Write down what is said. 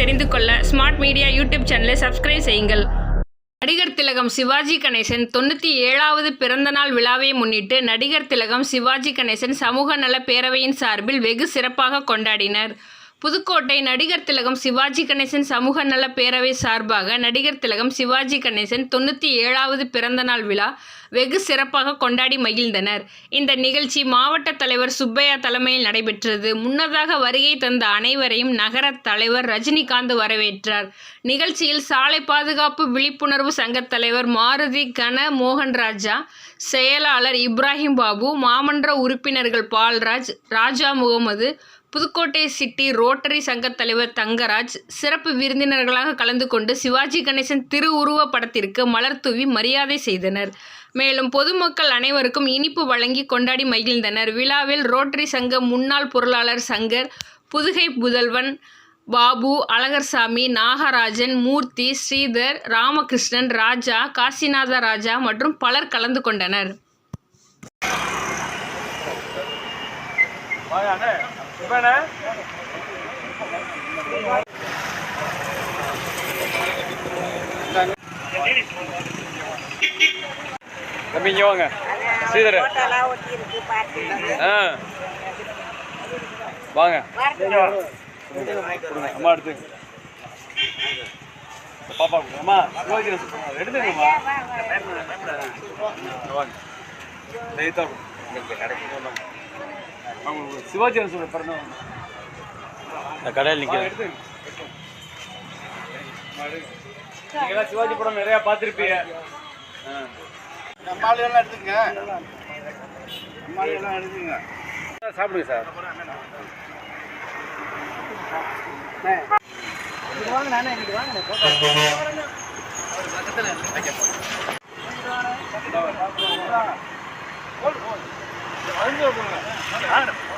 தெரிந்து கொள்ள smart media YouTube சேனலை சப்ஸ்கிரைப் செய்யுங்கள். நடிகர் திலகம் சிவாஜி கணேசன் தொண்ணூற்றி ஏழாவது பிறந்தநாள் விழாவை முன்னிட்டு நடிகர் திலகம் சிவாஜி கணேசன் சமூக நல பேரவையின் சார்பில் வெகு சிறப்பாக கொண்டாடினர். புதுக்கோட்டை நடிகர் திலகம் சிவாஜி கணேசன் சமூக நல பேரவை சார்பாக நடிகர் திலகம் சிவாஜி கணேசன் தொண்ணூற்றி ஏழாவது பிறந்தநாள் விழா வெகு சிறப்பாக கொண்டாடி மகிழ்ந்தனர். இந்த நிகழ்ச்சி மாவட்ட தலைவர் சுப்பையா தலைமையில் நடைபெற்றது. முன்னதாக வருகை தந்த அனைவரையும் நகர தலைவர் ரஜினிகாந்த் வரவேற்றார். நிகழ்ச்சியில் சாலை பாதுகாப்பு விழிப்புணர்வு சங்கத் தலைவர் மாருதி கன மோகன் ராஜா செயலாளர் இப்ராஹிம் பாபு மாமன்ற உறுப்பினர்கள் பால்ராஜ் ராஜா முகமது புதுக்கோட்டை சிட்டி ரோட்டரி சங்கத் தலைவர் தங்கராஜ் சிறப்பு விருந்தினர்களாக கலந்து கொண்டு சிவாஜி கணேசன் திருவுருவ படத்திற்கு மலர் தூவி மரியாதை செய்தனர். மேலும் பொதுமக்கள் அனைவருக்கும் இனிப்பு வழங்கி கொண்டாடி மகிழ்ந்தனர். விழாவில் ரோட்டரி சங்க முன்னாள் பொருளாளர் சங்கர் புதுகை புதல்வன் பாபு அழகர்சாமி நாகராஜன் மூர்த்தி ஸ்ரீதர் ராமகிருஷ்ணன் ராஜா காசிநாத ராஜா மற்றும் பலர் கலந்து கொண்டனர். வாங்க தம்பி இங்கே வாங்க. ஸ்ரீதர் ஆ. வாங்க. அம்மா எடுத்து. பாப்பா அம்மா எடுத்துங்கம்மா வாங்க. லைட்டா கிடைக்கும் அவங்க சிவாஜி கணேசன் பிறந்தவங்க இந்த கடையில் வாங்க. நீங்கெல்லாம் சிவாஜி படம் நிறைய பார்த்துருப்பீங்க. அம்மாளியெல்லாம் எடுத்துங்க அம்மாளியெல்லாம் எடுத்துங்க சாப்பிடுங்க சார். வாங்க عارف